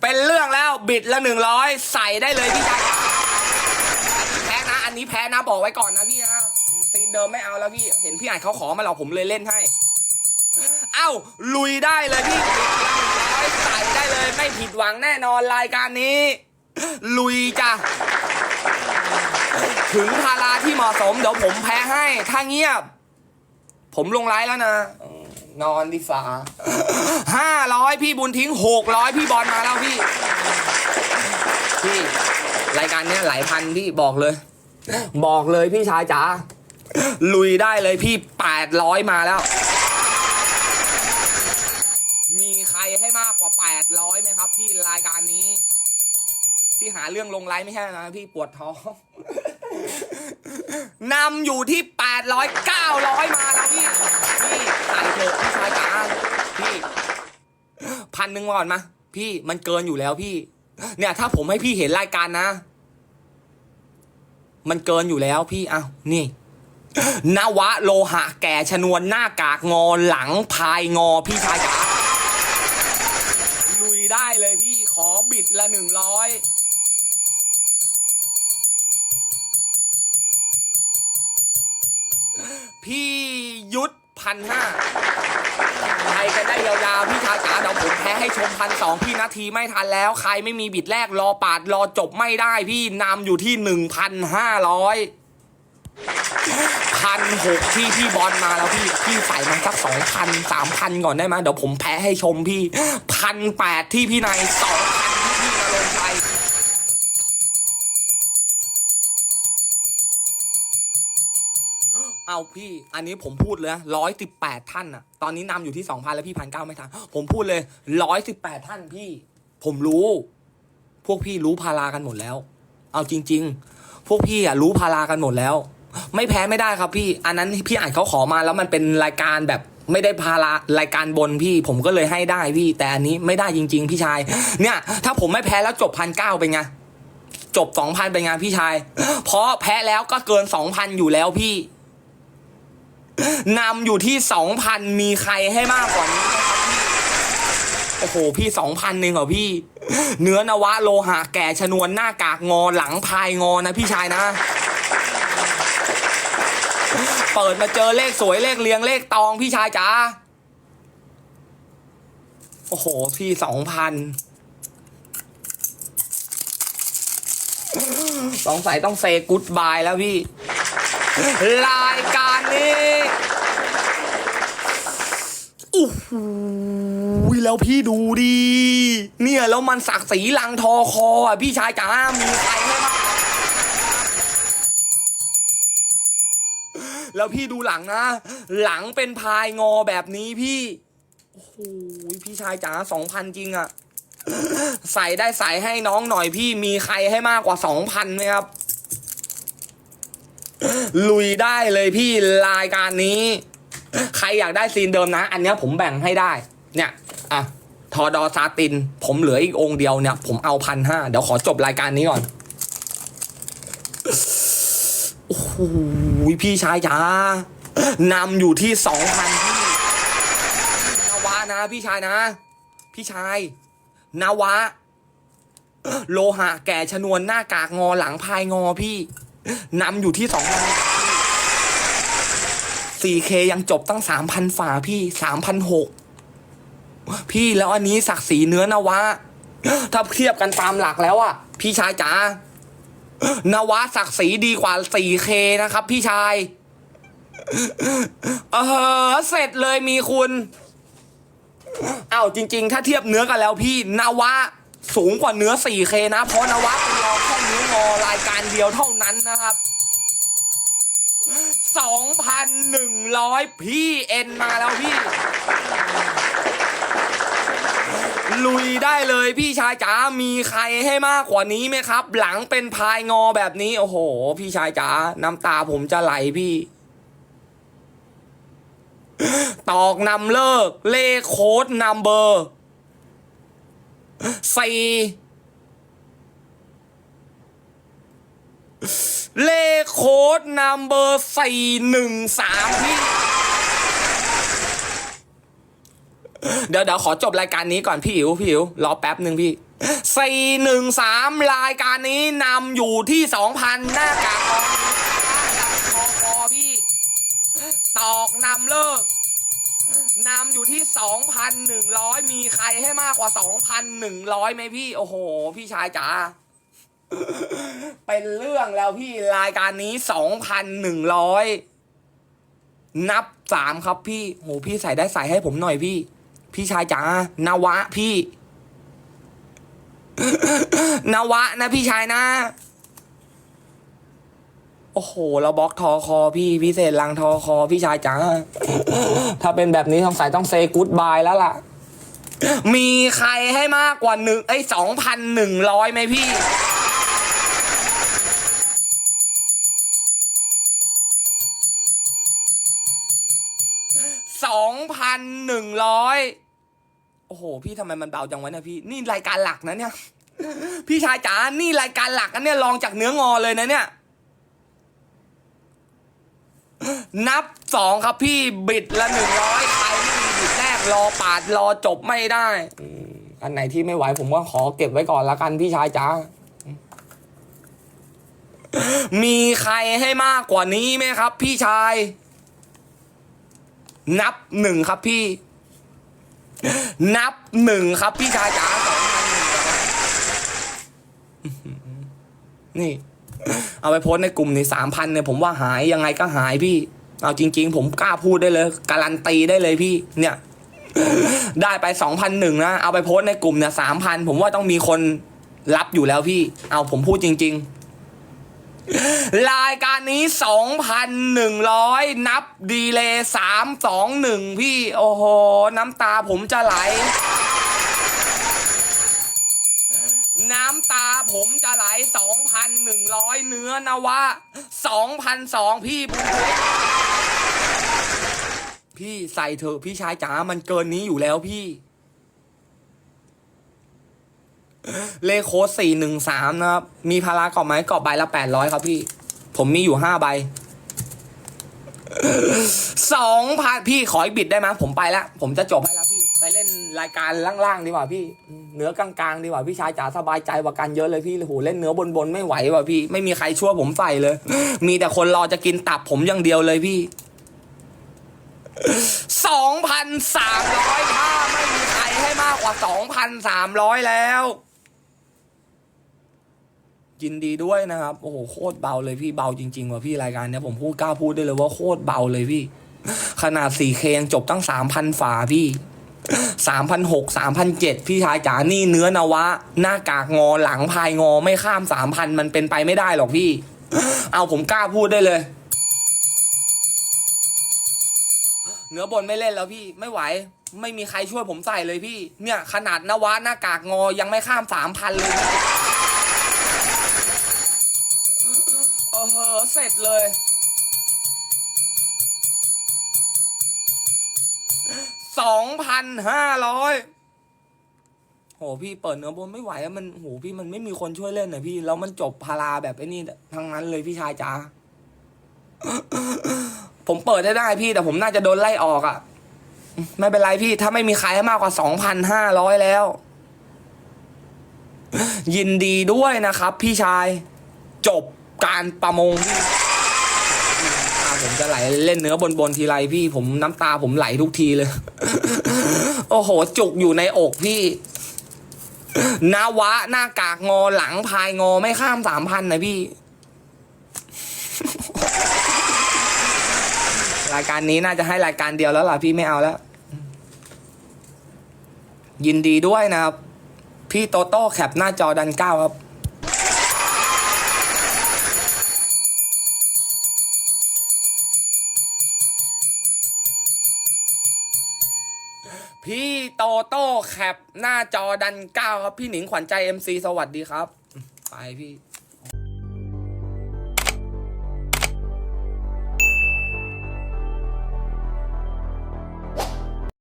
เป็นเรื่องแล้วบิดละหนึ่งร้อยใส่ได้เลยพี่ชายแพ้นะอันนี้แพ้นะบอกไว้ก่อนนะพี่นะซีนเดิมไม่เอาแล้วพี่เห็นพี่อ่านเขาขอมาเราผมเลยเล่นให้ เอ้าลุยได้เลยพี่ใส่ได้เลยไม่ผิดหวังแน่นอนรายการนี้ ลุยจ้ะถึงพาราที่เหมาะสมเดี๋ยวผมแพ้ให้ ถ้าเงียบ ผมลงไลน์แล้วนะ นอนดีฟ้าห้าร้อยพี่บุญทิ้งหกร้อยพี่บอลมาแล้วพี่ พี่ รายการเนี้ยหลายพันพี่บอกเลย บอกเลยพี่ชายจ๋าลุยได้เลยพี่แปดร้อยมาแล้ว มีใครให้มากกว่าแปดร้อยไหมครับ พี่รายการนี้ ที่หาเรื่องลงไลน์ไม่ใช่นะพี่ปวดท้องนำอยู่ที่แปดร้อยเก้าร้อยมาแล้วพี่ ใส่เถอะพี่ชายจ๋าพี่พันหนึ่งก่อนมาพี่มันเกินอยู่แล้วพี่ เนี่ย ถ้าผมให้พี่เห็นรายการนะ มันเกินอยู่แล้วพี่อ้าวนี่นวะโลหะแก่ชนวนหน้ากากงอหลังพายงอพี่ชายจ๋าลุยได้เลยพี่ขอบิดละหนึ่งร้อยพี่ยุทธ พันห้าใครกันได้ยาวๆพี่ชายจ๋าเดี๋ยวผมแพ้ให้ชมพันสองพี่นาทีไม่ทันแล้ว ใครไม่มีบิดแรกรอปาดรอจบไม่ได้พี่นำอยู่ที่หนึ่งพันห้าร้อยพันหกที่พี่บอลมาแล้วพี่พี่ใส่มันสักสองพันสามพันก่อนได้ไหมเดี๋ยวผมแพ้ให้ชมพี่พันแปดที่พี่นายสองพันที่พี่นรงค์ชัย เอาพี่ อันนี้ผมพูดเลยร้อยสิบแปดท่านอะตอนนี้นำอยู่ที่สองพันแล้วพี่พันเก้าไม่ทัน ผมพูดเลยร้อยสิบแปดท่านพี่ ผมรู้ พวกพี่รู้พารากันหมดแล้ว เอาจริง ๆ พวกพี่อะรู้พารากันหมดแล้ว ไม่แพ้ไม่ได้ครับพี่ อันนั้นพี่อ่านเขาขอมาแล้วมันเป็นรายการแบบไม่ได้พารารายการบนพี่ ผมก็เลยให้ได้พี่ แต่อันนี้ไม่ได้จริง ๆ พี่ชาย เนี่ย ถ้าผมไม่แพ้แล้วจบพันเก้าเป็นไงจบสองพันเป็นไงพี่ชาย เพราะแพ้แล้วก็เกินสองพันอยู่แล้วพี่ นำอยู่ที่สองพันมีใครให้มากกว่านี้โอ้โห พี่สองพันหนึ่งเหรอพี่ เนื้อนวะโลหะแก่ชนวนหน้ากากงอหลังพายงอนะพี่ชายนะ เปิดมาเจอเลขสวยเลขเรียงเลขตองพี่ชายจ๋าโอ้โห พี่สองพันสงสัยต้องเซกูดบายแล้วพี่ รายการนี้ โอ้โหแล้วพี่ดูดิเนี่ยแล้วมันสักสีลังทอคออะพี่ชายจ๋ามีใครให้บ้างแล้วพี่ดูหลังนะ หลังเป็นพายงอแบบนี้พี่ โอ้โหพี่ชายจ๋าสองพันจริงอะใส่ได้ใส่ให้น้องหน่อยพี่มีใครให้มากกว่าสองพันไหมครับ ลุยได้เลยพี่รายการนี้ ใครอยากได้ซีนเดิมนะ อันเนี้ยผมแบ่งให้ได้ เนี่ย อะ ทอดอซาติน ผมเหลืออีกองค์เดียวเนี่ย ผมเอาพันห้าเดี๋ยวขอจบรายการนี้ก่อน โอ้โหพี่ชายจ๋านำอยู่ที่สองพันพี่นาวานะ พี่ชายนะ พี่ชาย นาวะ โลหะแก่ชนวนหน้ากากงอหลังพายงอพี่นำอยู่ที่สองพัน 4K ยังจบตั้ง 3,000ฝาพี่3,006พี่แล้วอันนี้ศักดิ์ศรีเนื้อนวะ ถ้าเทียบกันตามหลักแล้วอะพี่ชายจ๋านวะศักดิ์ศรีดีกว่า 4K นะครับ พี่ชาย เออเสร็จเลยมีคุณอ้าวจริง ๆ ถ้าเทียบเนื้อกันแล้วพี่นวะสูงกว่าเนื้อ 4K นะ เพราะนวะเป็นรอแค่นิ้วงอรายการเดียวเท่านั้นนะครับ สองพันหนึ่งร้อยพี่เอ็นมาแล้วพี่ ลุยได้เลยพี่ชายจ๋ามีใครให้มากกว่านี้ไหมครับ หลังเป็นพายงอแบบนี้ โอ้โห พี่ชายจ๋าน้ำตาผมจะไหลพี่ ตอกนำเลิก เลขโค้ดนัมเบอร์สี่ เลข โค้ดนัมเบอร์สี่หนึ่งสามพี่เดี๋ยวเดี๋ยวขอจบรายการนี้ก่อนพี่อิ๋วพี่อิ๋วรอแป๊บหนึ่งพี่สี่หนึ่งสามรายการนี้นำอยู่ที่สองพันหน้ากากทองคอคอพี่ ตอกนำเลิกนำอยู่ที่สองพันหนึ่งร้อยมีใครให้มากกว่าสองพันหนึ่งร้อยไหมพี่ โอ้โห พี่ชายจ๋า เป็นเรื่องแล้วพี่รายการนี้สองพันหนึ่งร้อยนับสามครับพี่โหพี่ใส่ได้ใส่ให้ผมหน่อยพี่ พี่ชายจ๋านวะพี่นวะนะพี่ชายนะ โอ้โห เราบล็อกทอคอพี่พิเศษลังทอคอพี่ชายจ๋าถ้าเป็นแบบนี้สงสัยต้องเซกูดบายแล้วล่ะ มีใครให้มากกว่าหนึ่งไอ้สองพันหนึ่งร้อยไหมพี่ พันหนึ่งร้อยโอ้โห พี่ทำไมมันเบาจังวะเนี่ยพี่ นี่รายการหลักนะเนี่ย พี่ชายจ๋า นี่รายการหลักนะเนี่ยลองจากเนื้องอเลยนะเนี่ย นับสองครับพี่บิดละหนึ่งร้อยใครไม่มีบิดแรกรอปาดรอจบไม่ได้อันไหนที่ไม่ไหวผมก็ขอเก็บไว้ก่อนละกันพี่ชายจ๋า มีใครให้มากกว่านี้ไหมครับ พี่ชาย นับหนึ่งครับพี่ นับหนึ่งครับพี่ชายจ๋าสองพันหนึ่งนี่ เอาไปโพสในกลุ่มในสามพันเนี่ยผมว่าหายยังไงก็หายพี่ เอาจริง ๆ ผมกล้าพูดได้เลย การันตีได้เลยพี่ เนี่ย ได้ไปสองพันหนึ่งนะ เอาไปโพสในกลุ่มเนี่ยสามพันผมว่าต้องมีคนรับอยู่แล้วพี่ เอาผมพูดจริง ๆ รายการนี้สองพันหนึ่งร้อยนับดีเลยสามสองหนึ่งพี่ โอ้โห น้ำตาผมจะไหล น้ำตาผมจะไหลสองพันหนึ่งร้อยเนื้อนวะสองพันสองพี่บุญเพชรพี่ใส่เถอะพี่ชายจ๋ามันเกินนี้อยู่แล้วพี่ เลขโค้ดสี่หนึ่งสามนะครับ มีพารากรอบไหมกรอบใบละแปดร้อยครับพี่ ผมมีอยู่ห้าใบสองพันพี่ขออีกบิดได้ไหมผมไปแล้ว ผมจะจบให้แล้วพี่ ไปเล่นรายการล่างๆดีกว่าพี่ เนื้อกลางๆดีกว่าพี่ชายจ๋าสบายใจกว่ากันเยอะเลยพี่โอ้โหเล่นเนื้อบนๆไม่ไหวว่ะพี่ ไม่มีใครช่วยผมใส่เลย มีแต่คนรอจะกินตับผมอย่างเดียวเลยพี่สองพันสามร้อยถ้าไม่มีใครให้มากกว่าสองพันสามร้อยแล้ว ยินดีด้วยนะครับ โอ้โหโคตรเบาเลยพี่เบาจริงๆว่ะพี่รายการเนี้ยผมพูดกล้าพูดได้เลยว่าโคตรเบาเลยพี่ ขนาด 4K ยังจบตั้ง 3,000 ฝาพี่3,600 3,700พี่ชายจ๋านี่เนื้อนวะ หน้ากากงอหลังพายงอไม่ข้าม3,000มันเป็นไปไม่ได้หรอกพี่ เอาผมกล้าพูดได้เลย เนื้อบนไม่เล่นแล้วพี่ไม่ไหว ไม่มีใครช่วยผมใส่เลยพี่ เนี่ย ขนาดนวะหน้ากากงอยังไม่ข้าม3,000เลย อเสร็จเลย สองพันห้าร้อยโหพี่เปิดเนื้อบนไม่ไหวอะมันโหพี่มันไม่มีคนช่วยเล่นนะพี่ แล้วมันจบพาราแบบไอ้นี่ทั้งนั้นเลยพี่ชายจ๋าผมเปิดได้ได้พี่แต่ผมน่าจะโดนไล่ออกอะ่ะไม่เป็นไรพี่ ถ้าไม่มีใครให้มากกว่าสองพันห้าร้อยแล้ว ยินดีด้วยนะครับพี่ชายจบ การประมงพี่น้ำตาผมจะไหลเล่นเนื้อบนบนๆทีไรพี่ผมน้ำตาผมไหลทุกทีเลย โอ้โห จุกอยู่ในอกพี่นาวะหน้ากากงอหลังพายงอไม่ข้ามสามพันนะพี่ รายการนี้น่าจะให้รายการเดียวแล้วล่ะพี่ไม่เอาแล้ว ยินดีด้วยนะครับ พี่โตโต้แคปหน้าจอดันเก้าครับ พี่โตโต้แคปหน้าจอดันเก้าครับ พี่หนิงขวัญใจ MC สวัสดีครับ ไปพี่